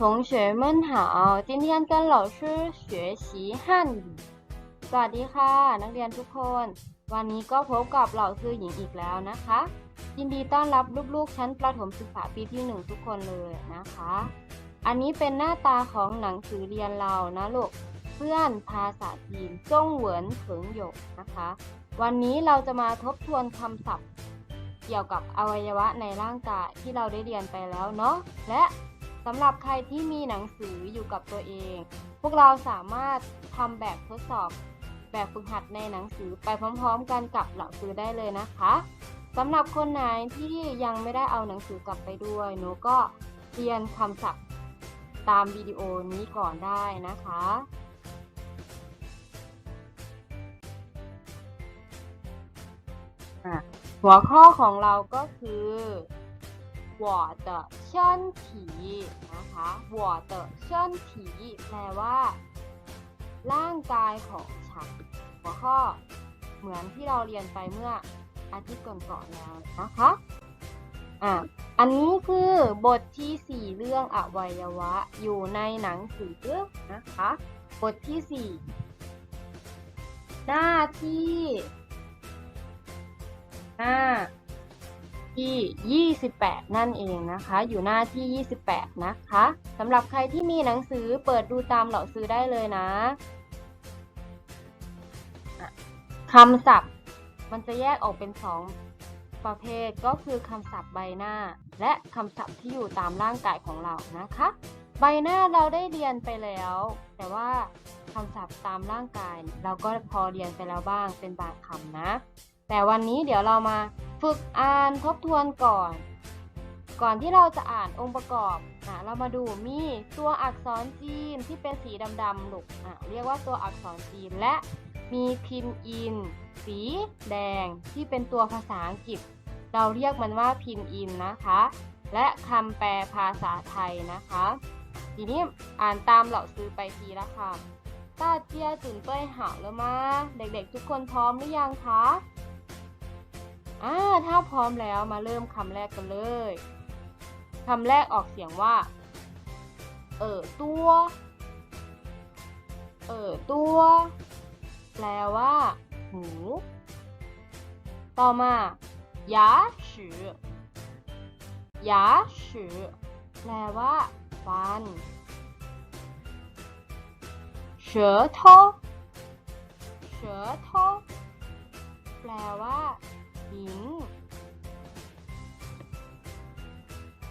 同学们好，今天跟老师学习汉语。สวัสดีค่ะ นักเรียนทุกคน วันนี้ก็พบกับเหล่าซื้อหญิงอีกแล้วนะคะ ยินดีต้อนรับลูกๆชั้นประถมศึกษาปีที่หนึ่งทุกคนเลยนะคะ อันนี้เป็นหน้าตาของหนังสือเรียนเรานะลูก เพื่อนภาษาจีนจงเหวินเผิงหยกนะคะ วันนี้เราจะมาทบทวนคำศัพท์ เกี่ยวกับอวัยวะในร่างกายที่เราได้เรียนไปแล้วเนาะ และ สำหรับใครที่มีหนังสืออยู่กับตัวเอง พวกเราสามารถทำแบบทดสอบ แบบฝึกหัดในหนังสือไปพร้อมๆ กันกับเหล่าซื้อได้เลยนะคะสำหรับคนไหนที่ยังไม่ได้เอาหนังสือกลับไปด้วยหนูก็เรียนคำศัพท์ตามวิดีโอนี้ก่อนได้นะคะหัวข้อของเราก็คือ 我的身体นะคะ我的身体แปลว่า ร่างกายของฉัน หัวข้อเหมือนที่เราเรียนไปเมื่ออาทิตย์ก่อนๆแล้วนะคะอ่ะอันนี้คือบทที่ 4 เรื่องอวัยวะอยู่ในหนังสือนะคะ บทที่ 4 หน้าที่ หน้า ที่ 28 นั่นเองนะคะ อยู่หน้าที่ 28 นะคะสำหรับใครที่มีหนังสือเปิดดูตามเหล่าซื้อได้เลยนะคำศัพท์มันจะแยกออกเป็น 2 ประเภทก็คือคำศัพท์ใบหน้า และคำศัพท์ที่อยู่ตามร่างกายของเรานะคะ ใบหน้าเราได้เรียนไปแล้ว แต่ว่าคำศัพท์ตามร่างกาย เราก็พอเรียนไปแล้วบ้างเป็นบางคำนะ แต่วันนี้เดี๋ยวเรามาฝึกอ่านทบทวนก่อน ก่อนที่เราจะอ่านองค์ประกอบอะเรามาดูมีตัวอักษรจีนที่เป็นสีดำๆลูกอะเรียกว่าตัวอักษรจีนและมีพินอิน สีแดงที่เป็นตัวภาษาอังกฤษ เราเรียกมันว่าพินอินนะคะ และคำแปลภาษาไทยนะคะ ทีนี้อ่านตามเหล่าซื้อไปทีละคำตาเจียจุนเต้ยหาวแล้วมา เด็กๆทุกคนพร้อมหรือยังคะ อ่าถ้าพร้อมแล้วมาเริ่มคำแรกกันเลยคำแรกออกเสียงว่า เออตัว เออตัว แปลว่า หู ต่อมายาชือยาชืแปลว่าฟันเฉอโทเฉอโทแปลว่า หิน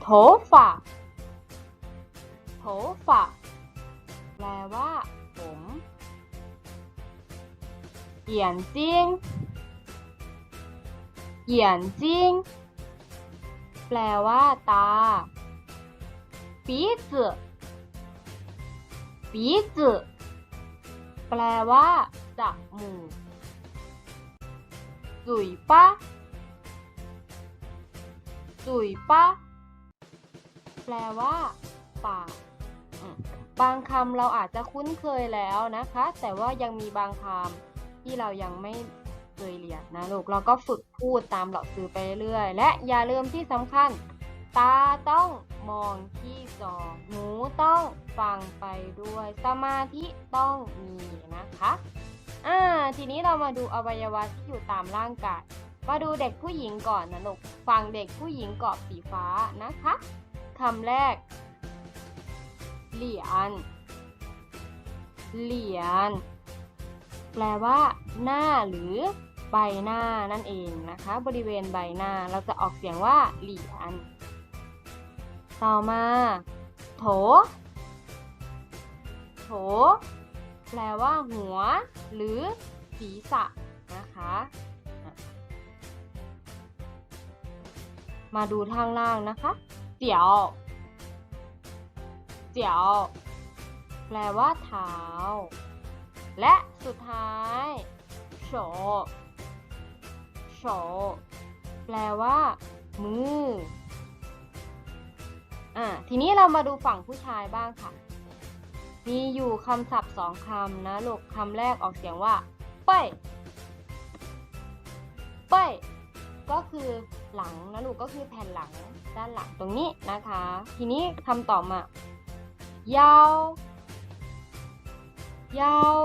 โถฝาโถฝาแปลว่า ผมเหยียนจิ้งเยียนจิ้งแปลว่าตาปีจืปีจืแปลว่าจมูก จุยป้าจุยป้าแปลว่า ปาก บางคำเราอาจจะคุ้นเคยแล้วนะคะ แต่ว่ายังมีบางคำที่เรายังไม่เคยเรียนนะลูก เราก็ฝึกพูดตามเหล่าซื้อไปเรื่อย และอย่าลืมที่สำคัญ ตาต้องมองที่จอ หูต้องฟังไปด้วย สมาธิต้องมีนะคะ อ่า ทีนี้เรามาดูอวัยวะที่อยู่ตามร่างกาย มาดูเด็กผู้หญิงก่อนนะลูก ฟังเด็กผู้หญิงกรอบสีฟ้านะคะคำแรก เหรียญ เหรียญ แปลว่า หน้าหรือใบหน้านั่นเองนะคะ บริเวณใบหน้าเราจะออกเสียงว่าเหรียญ ต่อมา โถ โถ แปลว่าหัว หรือศีรษะนะคะมาดูทางล่างนะคะเจียวเจียวแปลว่าเท้า และสุดท้ายโฉโฉแปลว่า มืออะทีนี้เรามาดูฝั่งผู้ชายบ้างค่ะ มีอยู่คำศัพท์สองคำนะลูกคำแรกออกเสียงว่าเป้ยเป้ยก็คือหลังนะลูกก็คือแผ่นหลังด้านหลังตรงนี้นะคะ ทีนี้คำต่อมายาวยาว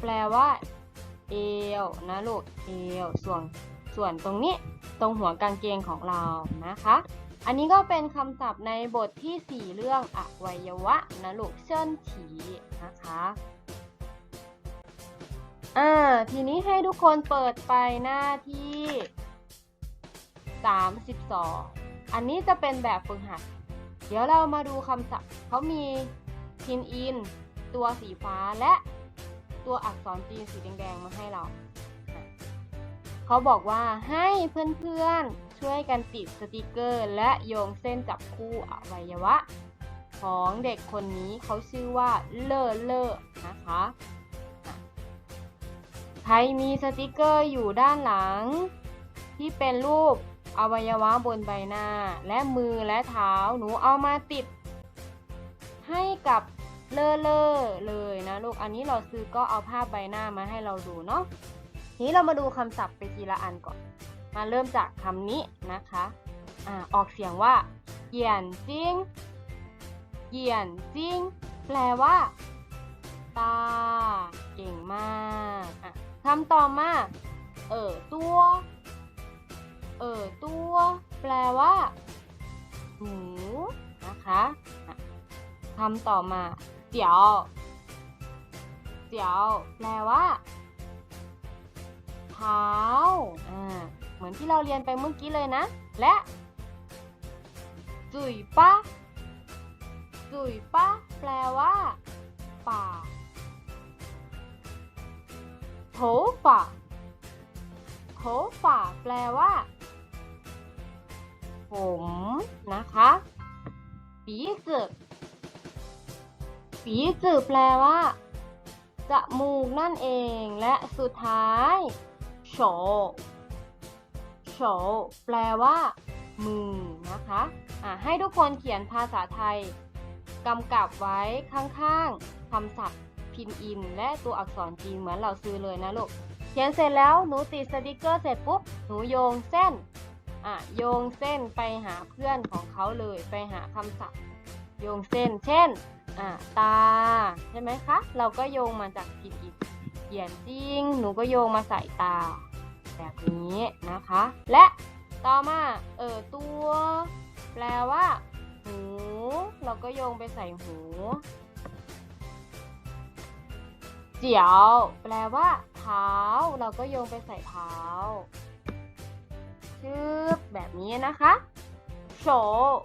แปลว่า เอวนะลูกเอวส่วนส่วนตรงนี้ตรงหัวกางเกงของเรานะคะ อันนี้ก็เป็นคำศัพท์ในบทที่ 4 เรื่องอวัยวะนะลูกเชิญถีนะคะอ่าทีนี้ให้ทุกคนเปิดไปหน้าที่ 32 อันนี้จะเป็นแบบฝึกหัด เดี๋ยวเรามาดูคำศัพท์เขามีพินอิน ตัวสีฟ้าและตัวอักษรจีนสีแดงๆมาให้เรา เขาบอกว่าให้เพื่อนๆ ช่วยกันติดสติกเกอร์ และโยงเส้นจับคู่อวัยวะ ของเด็กคนนี้เขาชื่อว่าเลอเลอนะคะใครมีสติกเกอร์อยู่ด้านหลัง ที่เป็นรูปอวัยวะบนใบหน้า และมือและเท้าหนูเอามาติด ให้กับเลอเลอเลยนะลูกอันนี้เราซื้อก็เอาภาพใบหน้ามาให้เราดูเนาะทีนี้เรามาดูคำศัพท์ไปทีละอันก่อน มาเริ่มจากคำนี้นะคะอ่าออกเสียงว่าเหยียนจิงเหยียนจิงแปลว่า ตา เก่งมากอะคำต่อมา เออตัว เออตัว แปลว่า หู นะคะะคำต่อมาเจียวเจียวแปลว่า เท้า อ่า เหมือนที่เราเรียนไปเมื่อกี้เลยนะ และจุยป้าจุยป้าแปลว่าปากโถฝ่าโถฝ่าแปลว่า ผมนะคะปีจือปีจือแปลว่าจมูกนั่นเองและสุดท้ายโฉ โฉแปลว่า มือนะคะอะให้ทุกคนเขียนภาษาไทยกำกับไว้ข้างๆคำศัพท์พินอิน และตัวอักษรจีนเหมือนเราซื้อเลยนะลูก เขียนเสร็จแล้วหนูติดสติกเกอร์เสร็จปุ๊บ หนูโยงเส้นอะโยงเส้นไปหาเพื่อนของเขาเลยไปหาคำศัพท์ โยงเส้น เช่นอะตา ใช่ไหมคะ เราก็โยงมาจากพินอิน เขียนจริง หนูก็โยงมาใส่ตา แบบนี้นะคะ และต่อมาเออตัว แปลว่า หู เราก็โยงไปใส่หู เจียว แปลว่า เท้า เราก็โยงไปใส่เท้าชืบแบบนี้นะคะโฉ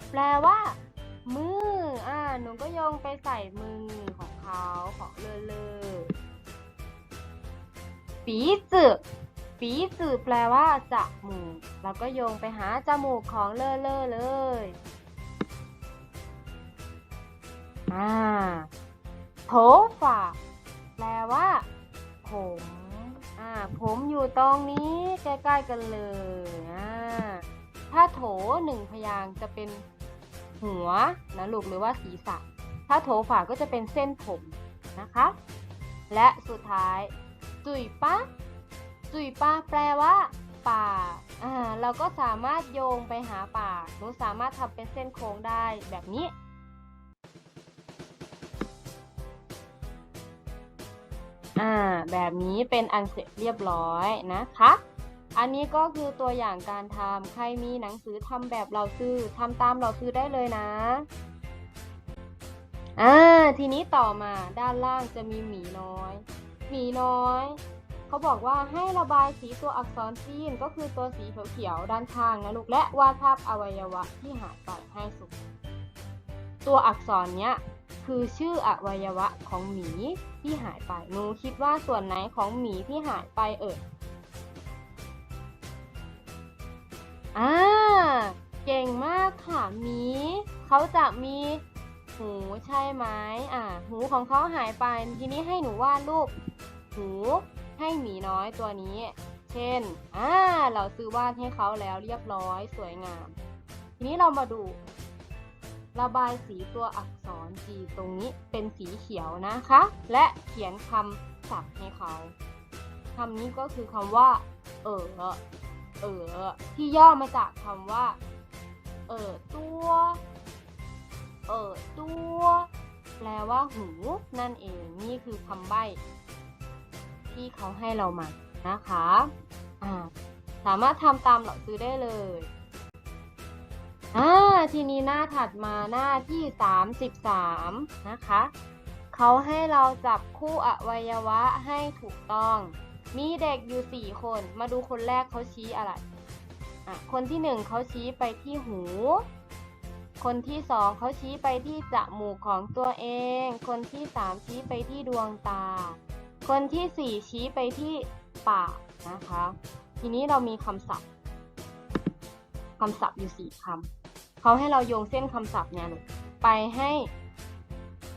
แปลว่า มือ อ่า หนูก็โยงไปใส่มือของเขาของเลอเลอปีจื อปีจือแปลว่าจมูกเราก็โยงไปหาจมูกของเลอเลอเลยอ่าโถฝาแปลว่าผมอ่าผมอยู่ตรงนี้ใกล้ๆกันเลยอ่าถ้าโถหนึ่งพยางจะเป็นหัวนะลูกหรือว่าศีรษะ ถ้าโถฝาก็จะเป็นเส้นผมนะคะ และสุดท้ายจุยป้า จุยป้าแปลว่าปากอ่าเราก็สามารถโยงไปหาป่าหนูสามารถทำเป็นเส้นโค้งได้แบบนี้อ่าแบบนี้เป็นอันเสร็จเรียบร้อยนะคะ อันนี้ก็คือตัวอย่างการทำใครมีหนังสือทำแบบเราซื้อทำตามเราซื้อได้เลยนะอ่าทีนี้ต่อมาด้านล่างจะมีหมีน้อย หมีน้อย เขาบอกว่าให้ระบายสีตัวอักษรจีนก็คือตัวสีเขียวๆด้านข้างนะลูกและวาดภาพอวัยวะที่หายไปให้สุด ตัวอักษรเนี้ยคือชื่ออวัยวะของหมีที่หายไปหนูคิดว่าส่วนไหนของหมีที่หายไปเอ่ยอ่าเก่งมากค่ะหมีเขาจะมีหูใช่ไหมอ่าหูของเขาหายไปทีนี้ให้หนูวาดรูปหู ให้หมีน้อยตัวนี้ เช่น อ่า เราซื้อวาดให้เขาแล้วเรียบร้อยสวยงาม ทีนี้เรามาดู ระบายสีตัวอักษรจีตรงนี้เป็นสีเขียวนะคะ และเขียนคำศัพท์ให้เขาคำนี้ก็คือคำว่า เออเออที่ย่อมาจากคำว่า เออตัว เออตัว แปลว่าหู นั่นเอง นี่คือคำใบ้ ที่เขาให้เรามานะคะสามารถทำตามหล่าซื้อได้เลยอ่าทีนี้หน้าถัดมาหน้าที่ 33 นะคะ เขาให้เราจับคู่อวัยวะให้ถูกต้อง มีเด็กอยู่ 4 คน มาดูคนแรกเขาชี้อะไรอะคนที่หนึ่งเขาชี้ไปที่หู คนที่สองเขาชี้ไปที่จมูกของตัวเอง คนที่สามชี้ไปที่ดวงตา คนที่สี่ชี้ไปที่ปากนะคะ ทีนี้เรามีคำศัพท์คำศัพท์อยู่สี่คำเขาให้เราโยงเส้นคำศัพท์เนี่ยไปให้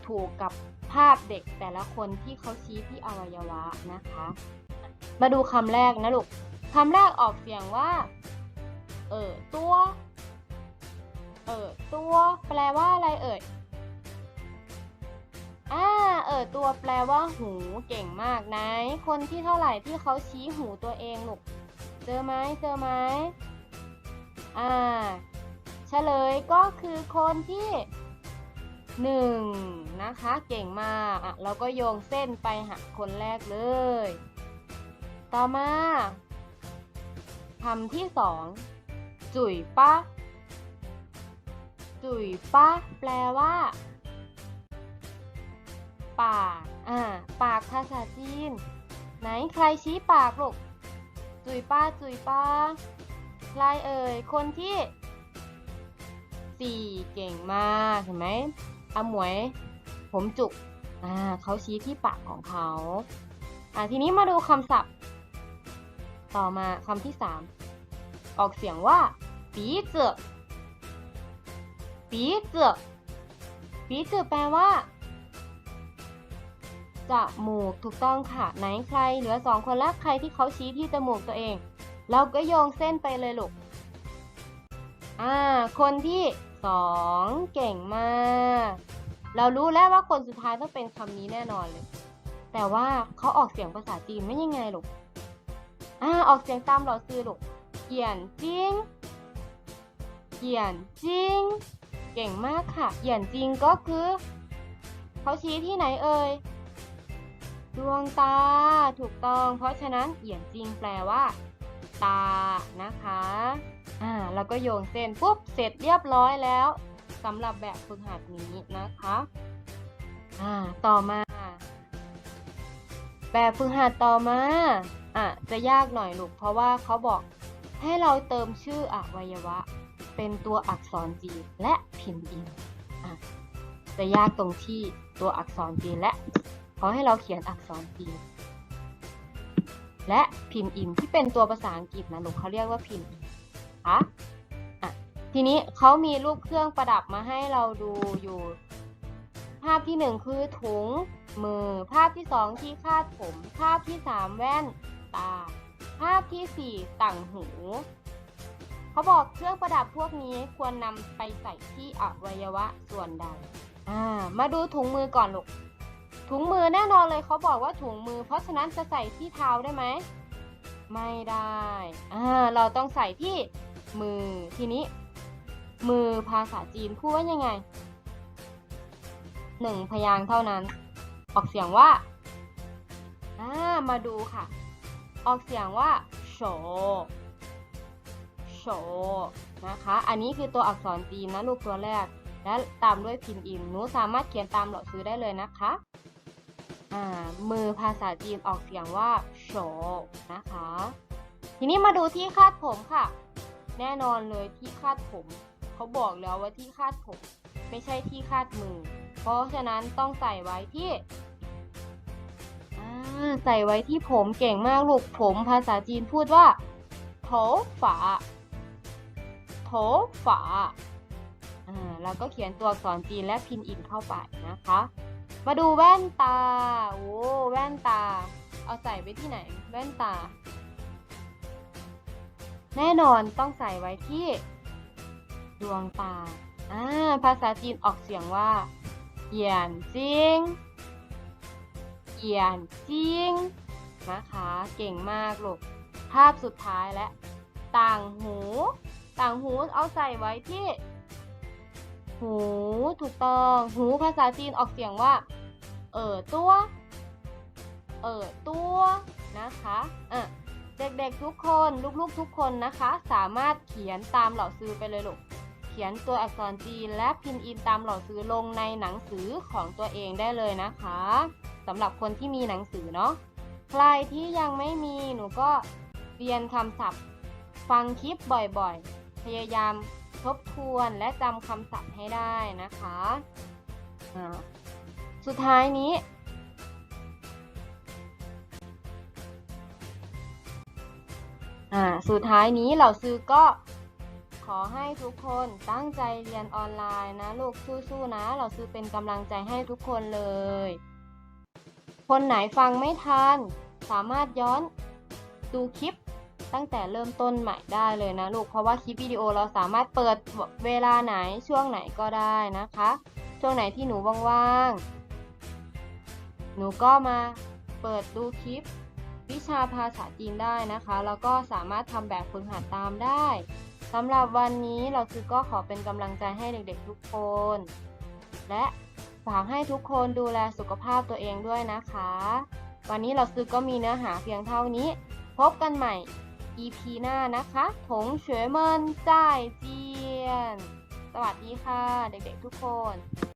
ถูกกับภาพเด็กแต่ละคนที่เขาชี้ที่อวัยวะนะคะ มาดูคำแรกนะลูกคำแรกออกเสียงว่า เออตัว เออตัว แปลว่าอะไรเอ่ย อ่าเออตัวแปลว่าหูเก่งมากไหนคนที่เท่าไหร่ที่เขาชี้หูตัวเองลูกเจอไหมเจอไหมอ่าเฉลยก็คือคนที่หนึ่งนะคะเก่งมากอะเราก็โยงเส้นไปหาคนแรกเลย ต่อมาคำที่สองจุ๋ยปะจุ๋ยปะแปลว่า ปาก อ่า ปากภาษาจีน ไหนใครชี้ปากลูก จุยป้าจุยป้า ใครเอ่ย คนที่สี่เก่งมากเห็นไหมอาหมวย ผมจุก อ่าเขาชี้ที่ปากของเขา อ่าทีนี้มาดูคำศัพท์ ต่อมาคำที่สามออกเสียงว่าปีเจอปีเจอปีเจอแปลว่า จมูกถูกต้องค่ะไหนใครเหลือสองคนแล้วใครที่เขาชี้ที่จมูกตัวเอง เราก็โยงเส้นไปเลยลูกอ่าคนที่สองเก่งมาก เรารู้แล้วว่าคนสุดท้ายต้องเป็นคำนี้แน่นอนเลย แต่ว่าเขาออกเสียงภาษาจีนไม่ยังไงลูกอ่าออกเสียงตามเราซื้อลูกเกียนจิงเกียนจิงเก่งมากค่ะเกียนจิงก็คือ เขาชี้ที่ไหนเอ่ย ดวงตาถูกต้อง เพราะฉะนั้นเอียนจริงแปลว่า ตานะคะอ่าแล้วก็โยงเส้นปุ๊บเสร็จเรียบร้อยแล้วสำหรับแบบฝึกหัดนี้นะคะอ่าต่อมา แบบฝึกหัดต่อมาอะจะยากหน่อยลูกเพราะว่าเขาบอกให้เราเติมชื่ออวัยวะ เป็นตัวอักษรจีนและพิมพ์อินอะจะยากตรงที่ตัวอักษรจีนและ เขาให้เราเขียนอักษรจีนและพิมพ์อินที่เป็นตัวภาษาอังกฤษนะลูกเขาเรียกว่าพิมพ์อินคะอะ ทีนี้เขามีรูปเครื่องประดับมาให้เราดูอยู่ ภาพที่หนึ่งคือถุงมือ ภาพที่สองที่คาดผม ภาพที่สามแว่นตา ภาพที่สี่ต่างหู เขาบอกเครื่องประดับพวกนี้ควรนำไปใส่ที่อวัยวะส่วนใด อ่า มาดูถุงมือก่อนลูก ถุงมือแน่นอนเลยเขาบอกว่าถุงมือ เพราะฉะนั้นจะใส่ที่เท้าได้ไหม ไม่ได้อ่าเราต้องใส่ที่มือทีนี้ มือภาษาจีนพูดว่ายังไงหนึ่งพยางเท่านั้น ออกเสียงว่าอ่ามาดูค่ะ ออกเสียงว่าโฉโฉนะคะ อันนี้คือตัวอักษรจีนนะลูกตัวแรก และตามด้วยพิมพ์อินหนูสามารถเขียนตามเหล่าซื้อได้เลยนะคะ มือภาษาจีนออกเสียงว่าโฉนะคะ ทีนี้มาดูที่คาดผมค่ะ แน่นอนเลยที่คาดผม เขาบอกแล้วว่าที่คาดผม ไม่ใช่ที่คาดมือ เพราะฉะนั้นต้องใส่ไว้ที่ใส่ไว้ที่ผมเก่งมากลูกผมภาษาจีนพูดว่าโถฝาโถฝาแล้วก็เขียนตัวอักษรจีนและพินอินเข้าไปนะคะ มาดูแว่นตา โอ้แว่นตา เอาใส่ไว้ที่ไหน แว่นตา แน่นอนต้องใส่ไว้ที่ ดวงตา อ่า ภาษาจีนออกเสียงว่าเหยียนจิงเหยียนจิงนะคะ เก่งมากลูก ภาพสุดท้ายและ ต่างหู ต่างหูเอาใส่ไว้ที่หูถูกต้อง หูภาษาจีนออกเสียงว่า เออตัวเออตัวนะคะอะเด็กๆทุกคนลูกๆทุกคนนะคะ สามารถเขียนตามเหล่าซื้อไปเลยลูกเขียนตัวอักษรจีนและพินอินตามเหล่าซื้อลงในหนังสือของตัวเองได้เลยนะคะสำหรับคนที่มีหนังสือเนาะใครที่ยังไม่มีหนูก็เรียนคำศัพท์ ฟังคลิปบ่อยๆ พยายามทบทวนและจำคำศัพท์ให้ได้นะคะอ่า สุดท้ายนี้ อ่า สุดท้ายนี้เราซื้อก็ขอให้ทุกคนตั้งใจเรียนออนไลน์นะลูกสู้ๆนะ เราซื้อเป็นกำลังใจให้ทุกคนเลย คนไหนฟังไม่ทัน สามารถย้อนดูคลิปตั้งแต่เริ่มต้นใหม่ได้เลยนะลูก เพราะว่าคลิปวิดีโอเราสามารถเปิดเวลาไหนช่วงไหนก็ได้นะคะ ช่วงไหนที่หนูว่างๆ หนูก็มาเปิดดูคลิปวิชาภาษาจีนได้นะคะ แล้วก็สามารถทำแบบฝึกหัดตามได้สำหรับวันนี้เราคือก็ขอเป็นกำลังใจให้เด็กๆทุกคน และฝากให้ทุกคนดูแลสุขภาพตัวเองด้วยนะคะ วันนี้เราซื้อก็มีเนื้อหาเพียงเท่านี้ พบกันใหม่ EP หน้านะคะถงเฉวยเมินจ่ายเจียน สวัสดีค่ะ เด็กๆทุกคน